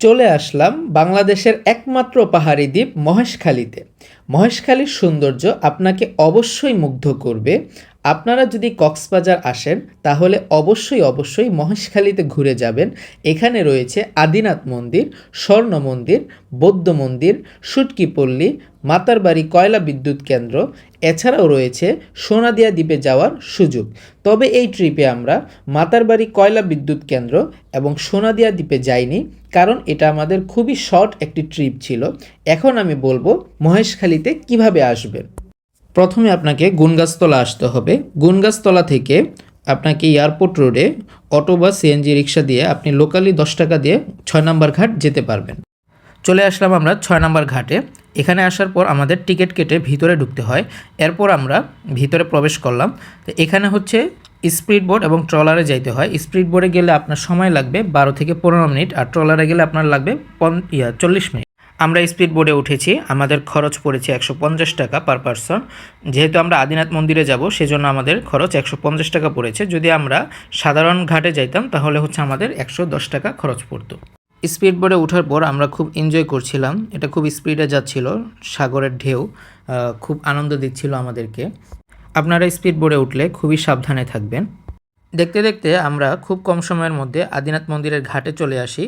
চলে আসলাম বাংলাদেশের একমাত্র পাহাড়ি দ্বীপ মহেশখালীতে। মহেশখালীর সৌন্দর্য আপনাকে অবশ্যই মুগ্ধ করবে। আপনারা যদি কক্সবাজার আসেন, তাহলে অবশ্যই অবশ্যই মহেশখালীতে ঘুরে যাবেন। এখানে রয়েছে আদিনাথ মন্দির, স্বর্ণ মন্দির, বৌদ্ধ মন্দির সুটকিপল্লী মাতারবাড়ি কয়লা বিদ্যুৎ কেন্দ্র। এছাড়াও রয়েছে সোনাদিয়া দ্বীপে যাওয়ার সুযোগ। তবে এই ট্রিপে আমরা মাতারবাড়ি কয়লা বিদ্যুৎ কেন্দ্র এবং সোনাদিয়া দ্বীপে যাইনি, কারণ এটা আমাদের খুবই শর্ট একটি ট্রিপ ছিল। এখন আমি বলব মহেশখালীতে কীভাবে আসবেন। প্রথমে আপনাকে গুনগাছতলা আসতে হবে। গুনগাছতলা থেকে আপনাকে এয়ারপোর্ট রোডে অটো বা সিএনজি রিক্সা দিয়ে আপনি লোকালি দশ টাকা দিয়ে ছয় নম্বর ঘাট যেতে পারবেন। চলে আসলাম আমরা ছয় নম্বর ঘাটে। এখানে আসার পর আমাদের টিকিট কেটে ভিতরে ঢুকতে হয়। এরপর আমরা ভিতরে প্রবেশ করলাম। তো এখানে হচ্ছে স্পিড বোট এবং ট্রলারে যাইতে হয়। স্পিড বোটে গেলে আপনার সময় লাগবে বারো থেকে পনেরো মিনিট আর ট্রলারে গেলে আপনার লাগবে পন, ইয়া চল্লিশ মিনিট। আমরা স্পিড বোর্ডে উঠেছি, আমাদের খরচ পড়েছে একশো পঞ্চাশ টাকা পার পারসন যেহেতু আমরা আদিনাথ মন্দিরে যাব, সেজন্য আমাদের খরচ একশো পঞ্চাশ টাকা পড়েছে। যদি আমরা সাধারণ ঘাটে যাইতাম, তাহলে হচ্ছে আমাদের একশো দশ টাকা খরচ পড়তো। স্পিড বোর্ডে ওঠার পর আমরা খুব এনজয় করছিলাম। এটা খুব স্পিডে যাচ্ছিল, সাগরের ঢেউ খুব আনন্দ দিচ্ছিল আমাদেরকে। আপনারা স্পিড বোর্ডে উঠলে খুবই সাবধানে থাকবেন। দেখতে দেখতে আমরা খুব কম সময়ের মধ্যে আদিনাথ মন্দিরের ঘাটে চলে আসি।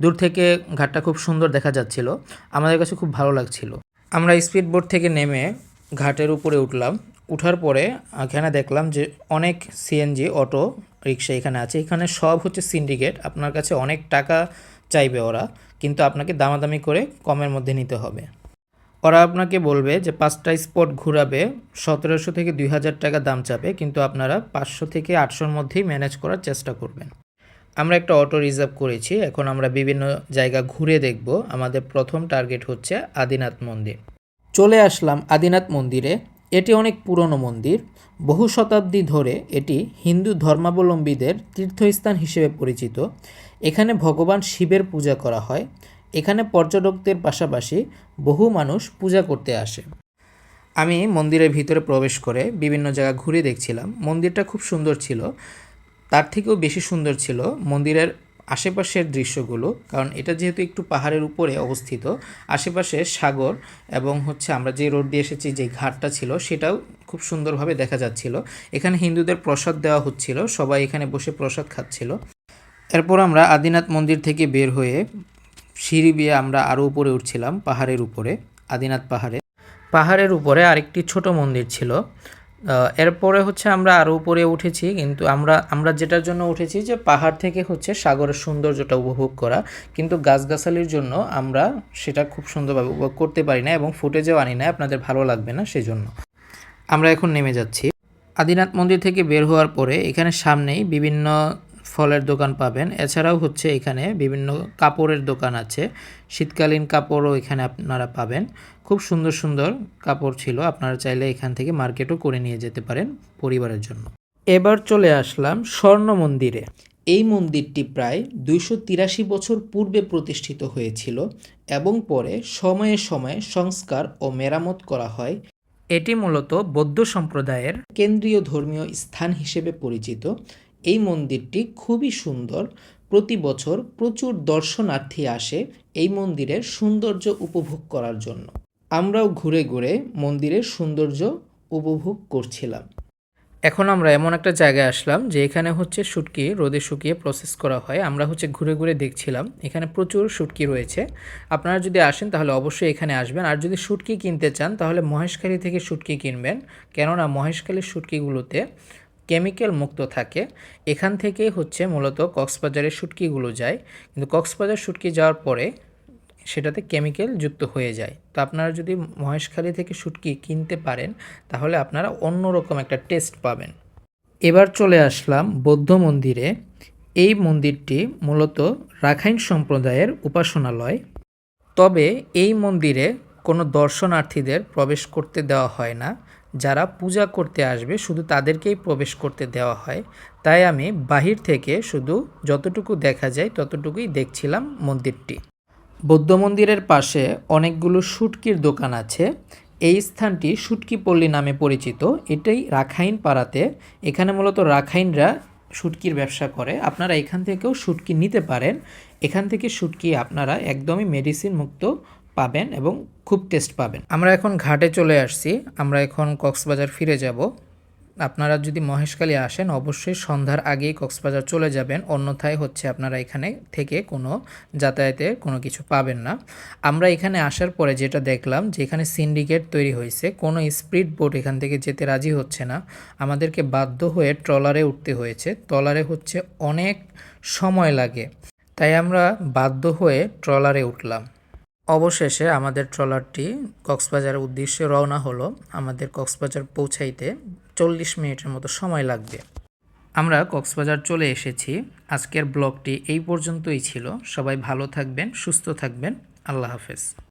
দূর থেকে ঘাটটা খুব সুন্দর দেখা যাচ্ছিল। আমাদের কাছে খুব ভালো লাগছিল। আমরা স্পিড বোট থেকে নেমে ঘাটের উপরে উঠলাম। উঠার পরে এখানে দেখলাম যে অনেক সিএনজি, অটো রিক্সা এখানে আছে। এখানে সব হচ্ছে সিন্ডিকেট। আপনার কাছে অনেক টাকা চাইবে ওরা। কিন্তু আপনাকে দামাদামি করে কমের মধ্যে নিতে হবে। ওরা আপনাকে বলবে যে পাঁচটা স্পট ঘুরাবে, সতেরোশো থেকে দুই হাজার টাকা দাম চাবে, কিন্তু আপনারা পাঁচশো থেকে আটশোর মধ্যেই ম্যানেজ করার চেষ্টা করবেন। আমরা একটা অটো রিজার্ভ করেছি, এখন আমরা বিভিন্ন জায়গা ঘুরে দেখব। আমাদের প্রথম টার্গেট হচ্ছে আদিনাথ মন্দির। চলে আসলাম আদিনাথ মন্দিরে। এটি অনেক পুরনো মন্দির। বহু শতাব্দী ধরে এটি হিন্দু ধর্মাবলম্বীদের তীর্থস্থান হিসেবে পরিচিত। এখানে ভগবান শিবের পূজা করা হয়। এখানে পর্যটকদের পাশাপাশি বহু মানুষ পূজা করতে আসে। আমি মন্দিরের ভিতরে প্রবেশ করে বিভিন্ন জায়গা ঘুরে দেখছিলাম। মন্দিরটা খুব সুন্দর ছিল। তার থেকেও বেশি সুন্দর ছিল মন্দিরের আশেপাশের দৃশ্যগুলো, কারণ এটা যেহেতু একটু পাহাড়ের উপরে অবস্থিত, আশেপাশে সাগর এবং হচ্ছে আমরা যে রোড দিয়ে এসেছি, যে ঘাটটা ছিল, সেটাও খুব সুন্দরভাবে দেখা যাচ্ছিল। এখানে হিন্দুদের প্রসাদ দেওয়া হচ্ছিল, সবাই এখানে বসে প্রসাদ খাচ্ছিল। এরপর আমরা আদিনাথ মন্দির থেকে বের হয়ে সিঁড়ি দিয়ে আমরা আরও উপরে উঠছিলাম, পাহাড়ের উপরে, আদিনাথ পাহাড়ে। পাহাড়ের উপরে আরেকটি ছোট মন্দির ছিল। এরপরে হচ্ছে আমরা আরও উপরে উঠেছি, কিন্তু আমরা আমরা যেটার জন্য উঠেছি যে পাহাড় থেকে হচ্ছে সাগরের সৌন্দর্যটা উপভোগ করা, কিন্তু গাছগাছালির জন্য আমরা সেটা খুব সুন্দরভাবে উপভোগ করতে পারি না এবং ফুটেজেও আনি না, আপনাদের ভালো লাগবে না সেজন্য। আমরা এখন নেমে যাচ্ছি। আদিনাথ মন্দির থেকে বের হওয়ার পরে এখানে সামনেই বিভিন্ন ফলের দোকান পাবেন। এছাড়াও হচ্ছে এখানে বিভিন্ন কাপড়ের দোকান আছে। শীতকালীন কাপড়ও এখানে আপনারা পাবেন। খুব সুন্দর সুন্দর কাপড় ছিল। আপনারা চাইলে এখান থেকে মার্কেটও করে নিয়ে যেতে পারেন পরিবারের জন্য। এবার চলে আসলাম স্বর্ণ মন্দিরে। এই মন্দিরটি প্রায় দুইশো তিরাশি বছর পূর্বে প্রতিষ্ঠিত হয়েছিল এবং পরে সময়ে সময়ে সংস্কার ও মেরামত করা হয়। এটি মূলত বৌদ্ধ সম্প্রদায়ের কেন্দ্রীয় ধর্মীয় স্থান হিসেবে পরিচিত। এই মন্দিরটি খুবই সুন্দর। প্রতি বছর প্রচুর দর্শনার্থী আসে এই মন্দিরের সৌন্দর্য উপভোগ করার জন্য। আমরাও ঘুরে ঘুরে মন্দিরের সৌন্দর্য উপভোগ করছিলাম। এখন আমরা এমন একটা জায়গায় আসলাম যে এখানে হচ্ছে শুটকি, রোদে শুকিয়ে প্রসেস করা হয়। আমরা হচ্ছে ঘুরে ঘুরে দেখছিলাম, এখানে প্রচুর শুটকি রয়েছে। আপনারা যদি আসেন তাহলে অবশ্যই এখানে আসবেন। আর যদি শুটকি কিনতে চান তাহলে মহেশখালী থেকে শুটকি কিনবেন। কেননা মহেশখালীর শুটকিগুলোতে কেমিক্যাল মুক্ত থাকে, এখান থেকে হচ্ছে মূলত কক্সবাজারের শুটকিগুলো যায়। কিন্তু কক্সবাজার শুটকি যাওয়ার পরে সেটাতে কেমিক্যাল যুক্ত হয়ে যায়। তো আপনারা যদি মহেশখালী থেকে শুটকি কিনতে পারেন, তাহলে আপনারা অন্যরকম একটা টেস্ট পাবেন। এবার চলে আসলাম বৌদ্ধ মন্দিরে। এই মন্দিরটি মূলত রাখাইন সম্প্রদায়ের উপাসনালয়। তবে এই মন্দিরে কোনো দর্শনার্থীদের প্রবেশ করতে দেওয়া হয় না। যারা পূজা করতে আসবে, শুধু তাদেরকেই প্রবেশ করতে দেওয়া হয়। তাই আমি বাহির থেকে শুধু যতটুকু দেখা যায়, ততটুকুই দেখছিলাম মন্দিরটি। বৌদ্ধ মন্দিরের পাশে অনেকগুলো শুটকির দোকান আছে। এই স্থানটি শুটকি পল্লী নামে পরিচিত। এটাই রাখাইন পাড়াতে। এখানে মূলত রাখাইনরা শুটকির ব্যবসা করে। আপনারা এখান থেকেও শুটকি নিতে পারেন। এখান থেকে শুটকি আপনারা একদমই মেডিসিন মুক্ত পাবেন এবং খুব টেস্ট পাবেন। আমরা এখন ঘাটে চলে আসছি। আমরা এখন কক্সবাজার ফিরে যাব। আপনারা যদি মহেশখালী আসেন, অবশ্যই সন্ধ্যার আগেই কক্সবাজার চলে যাবেন। অন্যথায় হচ্ছে আপনারা এখানে থেকে কোনো যাতায়াতে কোনো কিছু পাবেন না। আমরা এখানে আসার পরে যেটা দেখলাম, যে এখানে সিন্ডিকেট তৈরি হয়েছে। কোনো স্পিড বোট এখান থেকে যেতে রাজি হচ্ছে না। আমাদেরকে বাধ্য হয়ে ট্রলারে উঠতে হয়েছে। ট্রলারে হচ্ছে অনেক সময় লাগে। তাই আমরা বাধ্য হয়ে ট্রলারে উঠলাম। অবশেষে আমাদের ট্রলারটি কক্সবাজারের উদ্দেশ্যে রওনা হলো। আমাদের কক্সবাজার পৌঁছাইতে চল্লিশ মিনিটের মতো সময় লাগবে। আমরা কক্সবাজার চলে এসেছি। আজকের ব্লগটি এই পর্যন্তই ছিল। সবাই ভালো থাকবেন, সুস্থ থাকবেন। আল্লাহ হাফেজ।